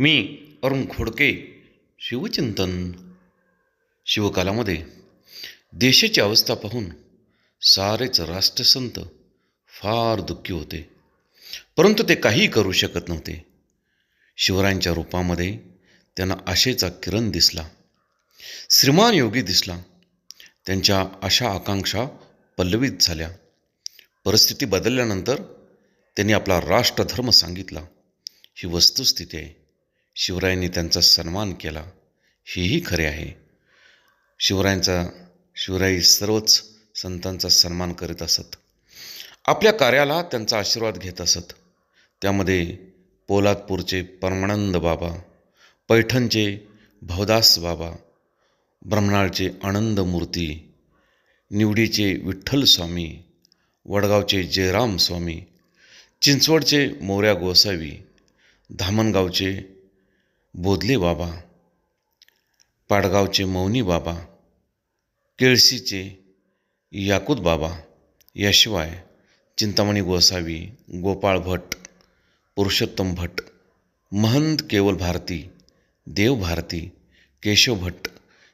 मी अरुण खोडके शिवचिंतन. शिवकालामध्ये देशाची अवस्था पाहून सारेच राष्ट्रसंत फार दुःखी होते. परंतु ते काहीही करू शकत नव्हते. शिवरायांच्या रूपामध्ये त्यांना आशेचा किरण दिसला. श्रीमान योगी दिसला. त्यांच्या आशा आकांक्षा पल्लवित झाल्या. परिस्थिती बदलल्यानंतर त्यांनी आपला राष्ट्रधर्म सांगितला. ही वस्तुस्थिती आहे. शिवरायांनी त्यांचा सन्मान केला. हेही खरे आहे. शिवरायांचा शिवराई सर्वच संतांचा सन्मान करीत असत. आपल्या कार्याला त्यांचा आशीर्वाद घेत असत. त्यामध्ये पोलादपूरचे परमानंद बाबा पैठणचे भवदास बाबा ब्रह्मणाळचे आनंद मूर्ती निवडीचे विठ्ठल स्वामी वडगावचे जयराम स्वामी चिंचवडचे मोऱ्या गोसावी धामणगावचे बोधले बाबा. पाडगावचे मौनी बाबा. केळशीचे याकूत बाबा. याशिवाय चिंतामणी गोसावी गोपाळ भट पुरुषोत्तम भट महंत केवल भारती देव भारती केशव भट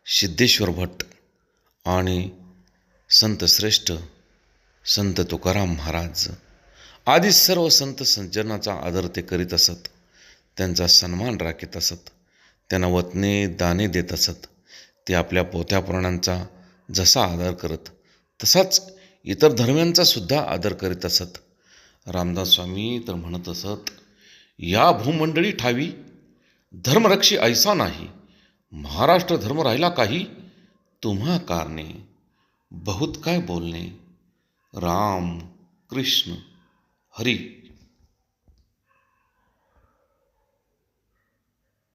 सिद्धेश्वर भट आणि संत श्रेष्ठ संत तुकाराम महाराज. आदी सर्व संत सज्जनाचा आदर ते करीत असत. त्यांचा सन्मान राखीत असत. त्यांना वतने दाने देत असत. ते आपल्या पोत्या प्राणांचा जसा आदर करत तसाच इतर धर्म्यांचा सुद्धा आदर करीत असत. रामदास स्वामी तर म्हणत असत या भूमंडळी ठावी धर्मरक्षी ऐसा नाही. महाराष्ट्र धर्म राहिला काही तुम्हा कारणे. बहुत काय बोलणे. राम कृष्ण हरी